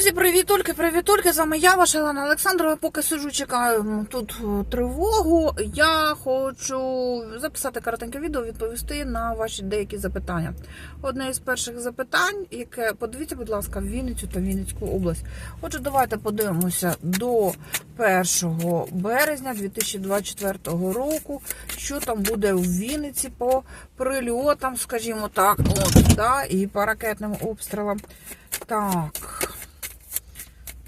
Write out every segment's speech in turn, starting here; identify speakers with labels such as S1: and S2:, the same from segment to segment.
S1: Друзі, привітульки, привітульки. З вами я, ваша Олена Олександрова. Поки сиджу, чекаю тут е, тривогу. Я хочу записати коротеньке відео, відповісти на ваші деякі запитання. Одне із перших запитань, яке подивіться, будь ласка, в Вінницю та Вінницьку область. Отже, давайте подивимося до 1 березня 2024 року, що там буде в Вінниці по прильотам, скажімо так, от, да, і по ракетним обстрілам. Так.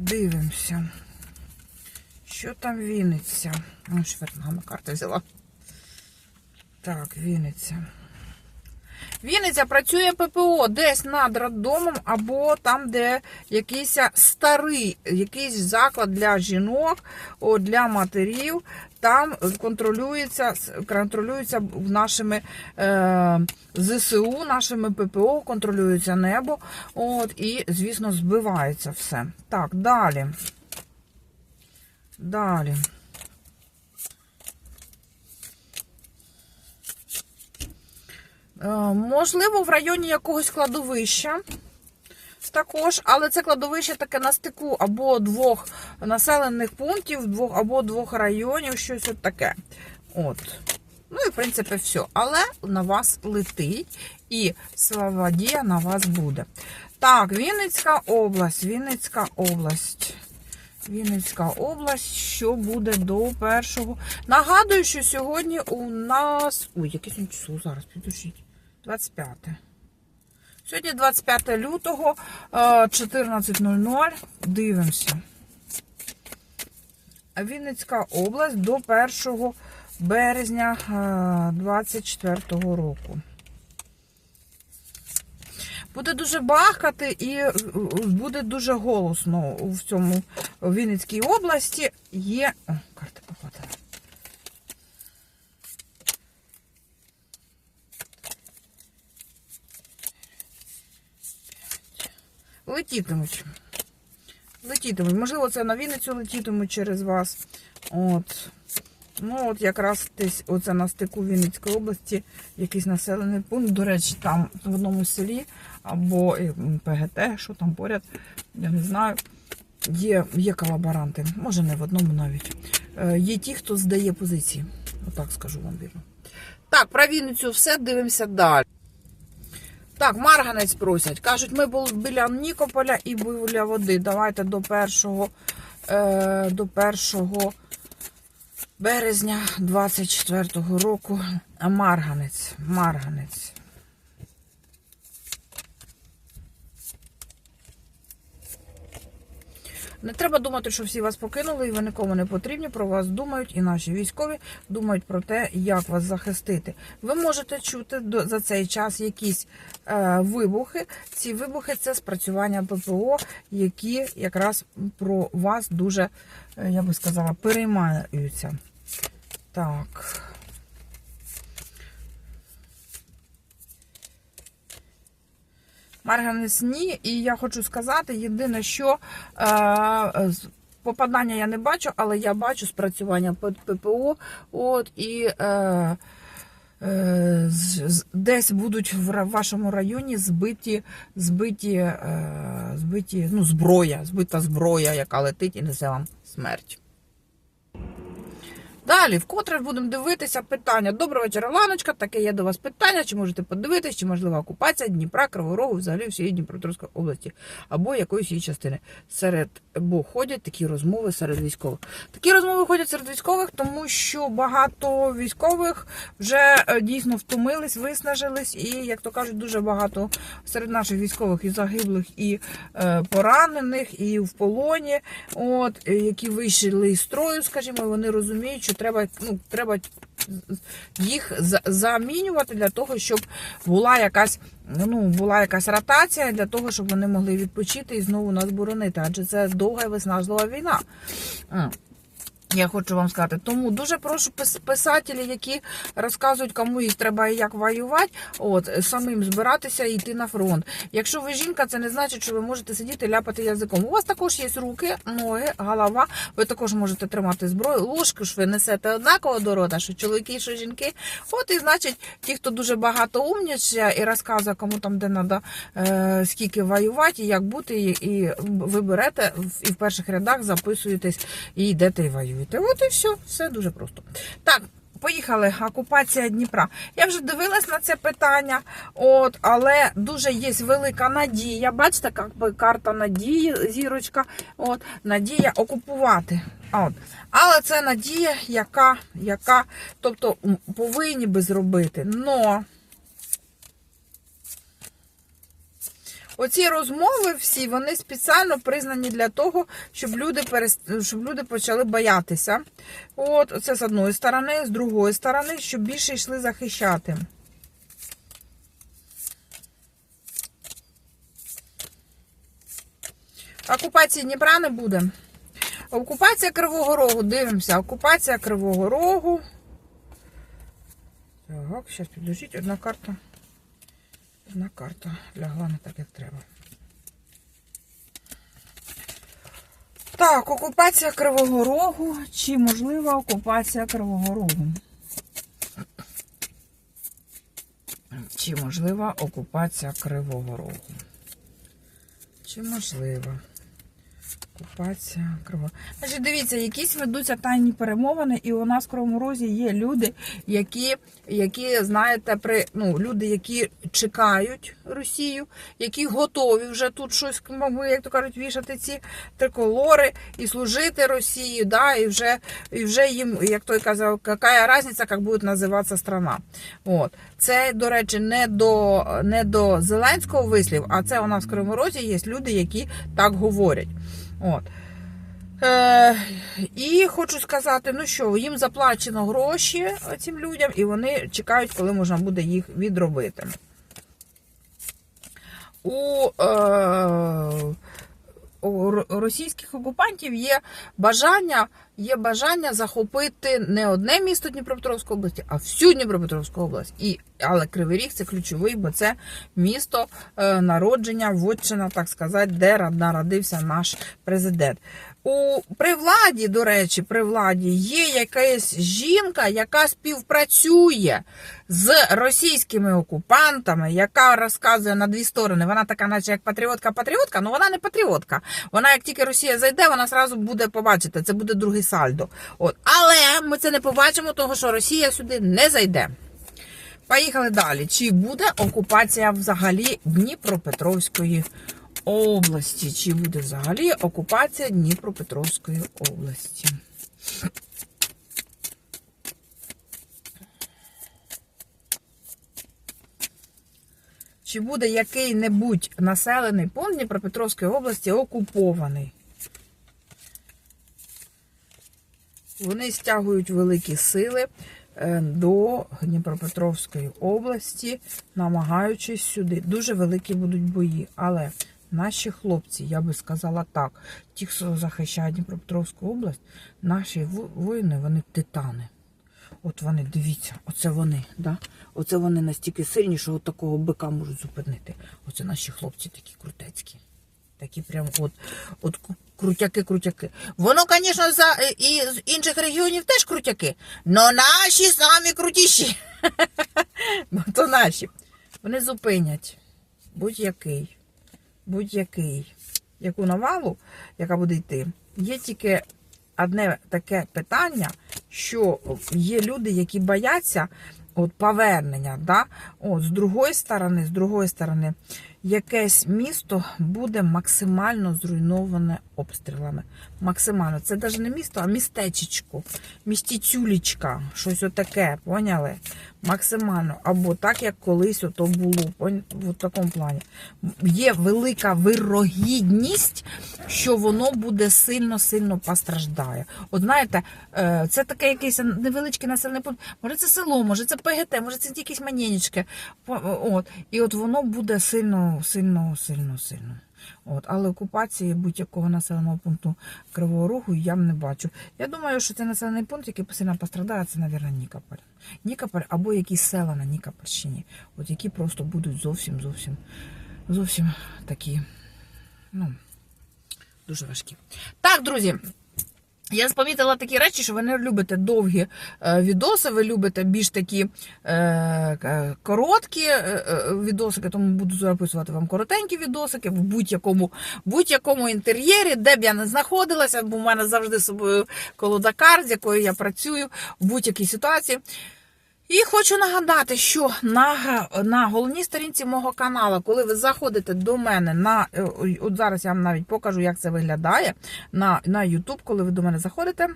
S1: Дивимося. Що там Вінниця? Ну, швертнами карта взяла. Так, Вінниця. Вінниця працює ППО десь над роддомом або там, де якийсь старий, якийсь заклад для жінок, для матерів. Там контролюється, контролюється нашими е, ЗСУ, нашими ППО, контролюється небо. От, і, звісно, збивається все. Так, далі. Далі. Е, Можливо, в районі якогось кладовища. Також, але це кладовище таке на стику або двох населених пунктів, двох або двох районів, щось от таке. От. Ну і в принципі все. Але на вас летить і слава на вас буде. Так, Вінницька область, Вінницька область. Вінницька область, що буде до першого. Нагадую, що сьогодні у нас. Ой, яке число зараз, підождіть. 25. Сьогодні 25 лютого, е, 14.00. Дивимося. Вінницька область до 1 березня 2024 року. Буде дуже бахкати і е, буде дуже голосно в цьому Вінницькій області. Є. О, карти попадали. Летітимуть. Летітимуть. Можливо, це на Вінницю летітимуть через вас. От. Ну, от якраз десь оце на стику Вінницької області якийсь населений пункт. До речі, там в одному селі або е, ПГТ, що там поряд, я не знаю. Є, є колаборанти, може не в одному навіть. Е, Є ті, хто здає позиції. Отак скажу вам вірно. Так, про Вінницю все, дивимося далі. Так, марганець просять. Кажуть, ми були біля Нікополя і біля води. Давайте до 1 е, до 1 березня 24-го року. Марганець, марганець. Не треба думати, що всі вас покинули і ви нікому не потрібні. Про вас думають і наші військові думають про те, як вас захистити. Ви можете чути за цей час якісь е, вибухи. Ці вибухи це спрацювання ППО, які якраз про вас дуже, е, я би сказала, переймаються. Так. Марганець ні, і я хочу сказати, єдине, що е, попадання я не бачу, але я бачу спрацювання П- ППО. От і е, е, десь будуть в вашому районі збиті, збиті, е, збиті ну, зброя, збита зброя, яка летить і несе вам смерть. Далі, вкотре будемо дивитися питання. Доброго вечора, Ланочка. Таке є до вас питання. Чи можете подивитись, чи можлива окупація Дніпра, Кривого Рогу, взагалі всієї Дніпропетровської області або якоїсь її частини. Серед бо ходять такі розмови серед військових. Такі розмови ходять серед військових, тому що багато військових вже е, дійсно втомились, виснажились, і як то кажуть, дуже багато серед наших військових і загиблих, і е, поранених, і в полоні, от е, які вийшли із строю, скажімо, вони розуміють, що треба, ну, треба їх замінювати для того, щоб була якась. Ну, була якась ротація для того, щоб вони могли відпочити і знову нас боронити, адже це довга і виснажлива війна. Я хочу вам сказати. Тому дуже прошу пис- писателі, які розказують, кому їх треба і як воювати, от самим збиратися і йти на фронт. Якщо ви жінка, це не значить, що ви можете сидіти ляпати язиком. У вас також є руки, ноги, голова. Ви також можете тримати зброю. Ложку ж ви несете однаково до рота, що чоловіки, що жінки. От і значить, ті, хто дуже багато умнічає і розказує, кому там де треба е, скільки воювати, і як бути, і, і ви берете і в перших рядах записуєтесь і йдете і воюєте. От і все, все дуже просто. Так. Поїхали, окупація Дніпра. Я вже дивилась на це питання, от, але дуже є велика надія. Бачите, як карта надії, зірочка, от, надія окупувати. От. Але це надія, яка, яка тобто, повинні би зробити. Но Оці розмови всі вони спеціально признані для того, щоб люди перест... щоб люди почали боятися. От це з одної сторони, з другої сторони, щоб більше йшли захищати. Окупації Дніпра не буде. Окупація Кривого Рогу. Дивимося. Окупація Кривого Рогу. Так, зараз підложіть одна карта. Одна карта лягла не так, як треба. Так, окупація Кривого Рогу. Чи можлива окупація Кривого Рогу? Чи можлива окупація Кривого Рогу? Чи можлива? Окупація Кривого. Значить, дивіться, якісь ведуться тайні перемовини, і у нас в Кривому Розі є люди, які, які знаєте, при, ну, люди, які чекають Росію, які готові вже тут щось, як то кажуть, вішати ці триколори і служити Росії, да, і вже, і вже їм, як той казав, яка різниця, як буде називатися страна. От. Це, до речі, не до, не до Зеленського вислів, а це у нас в Кривому Розі є люди, які так говорять. От. Е, і хочу сказати, ну що, їм заплачено гроші цим людям, і вони чекають, коли можна буде їх відробити. У, е, у російських окупантів є бажання, є бажання захопити не одне місто Дніпропетровської області, а всю Дніпропетровську область. І, але Кривий Ріг це ключовий, бо це місто е, народження, вотчина, так сказати, де народився наш президент. У при владі, до речі, при владі є якась жінка, яка співпрацює з російськими окупантами, яка розказує на дві сторони. Вона така, наче як патріотка-патріотка, але вона не патріотка. Вона, як тільки Росія зайде, вона зразу буде побачити. Це буде другий сальдо. От. Але ми це не побачимо, тому що Росія сюди не зайде. Поїхали далі. Чи буде окупація взагалі Дніпропетровської області? Чи буде взагалі окупація Дніпропетровської області? Чи буде який-небудь населений пункт Дніпропетровської області окупований? Вони стягують великі сили е, до Дніпропетровської області, намагаючись сюди. Дуже великі будуть бої. Але наші хлопці, я би сказала так, ті, хто захищає Дніпропетровську область, наші воїни, вони титани. От вони, дивіться, оце вони, да? Оце вони настільки сильні, що от такого бика можуть зупинити. Оце наші хлопці такі крутецькі. Такі прям от, от крутяки-крутяки. Воно, звісно, за е, і з інших регіонів теж крутяки, но наші самі крутіші. Бо то наші. Вони зупинять будь-який, будь-який, яку навалу, яка буде йти. Є тільки одне таке питання, що є люди, які бояться от повернення. Да? От, з другої сторони, з другої сторони, якесь місто буде максимально зруйноване обстрілами. Максимально. Це навіть не місто, а містечечко, містіцюлічка, щось отаке, поняли? Максимально. Або так, як колись ото було. В такому плані. Є велика вирогідність, що воно буде сильно-сильно постраждає. От знаєте, е, це таке якийсь невеличкий населений пункт. Може це село, може це ПГТ, може це якісь манєнічки. От. І от воно буде сильно, сильно, сильно, сильно. От, але окупації будь-якого населеного пункту Кривого Рогу я не бачу. Я думаю, що це населений пункт, який сильно пострадає, це, мабуть, Нікополь. Нікополь або якісь села на Нікопольщині, от які просто будуть зовсім, зовсім, зовсім такі, ну, дуже важкі. Так, друзі. Я спомітила такі речі, що ви не любите довгі е, відоси, ви любите більш такі е, е, короткі е, відосики, тому буду записувати вам коротенькі відосики в будь-якому будь-якому інтер'єрі, де б я не знаходилася, бо в мене завжди з собою колода карт, з якою я працюю в будь-якій ситуації. І хочу нагадати, що на, на головній сторінці мого каналу, коли ви заходите до мене на е, от зараз я вам навіть покажу, як це виглядає на, на YouTube, коли ви до мене заходите.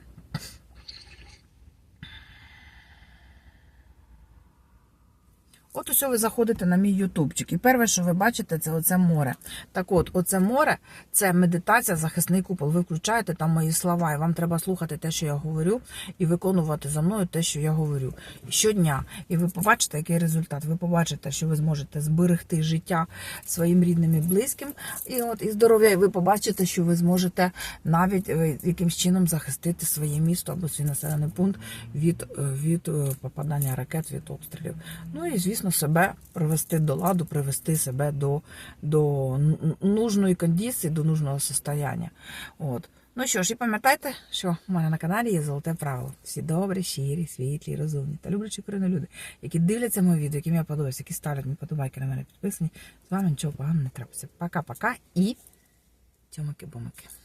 S1: От усе ви заходите на мій ютубчик. І перше, що ви бачите, це оце море. Так от, оце море це медитація, захисний купол. Ви включаєте там мої слова, і вам треба слухати те, що я говорю, і виконувати за мною те, що я говорю щодня. І ви побачите, який результат. Ви побачите, що ви зможете зберегти життя своїм рідним і близьким, і от і здоров'я. І ви побачите, що ви зможете навіть е, якимсь чином захистити своє місто або свій населений пункт від, е, від е, попадання ракет, від обстрілів. Ну і звісно, себе привести до ладу, привести себе до, до нужної кондиції, до нужного состояння. От. Ну що ж, і пам'ятайте, що в мене на каналі є золоте правило. Всі добрі, щирі, світлі, розумні та люблячі корінні люди, які дивляться мої відео, яким я подобаюся, які ставлять мені подобайки на мене підписані. З вами нічого поганого не трапиться. Пока-пока і тьомики-бомики.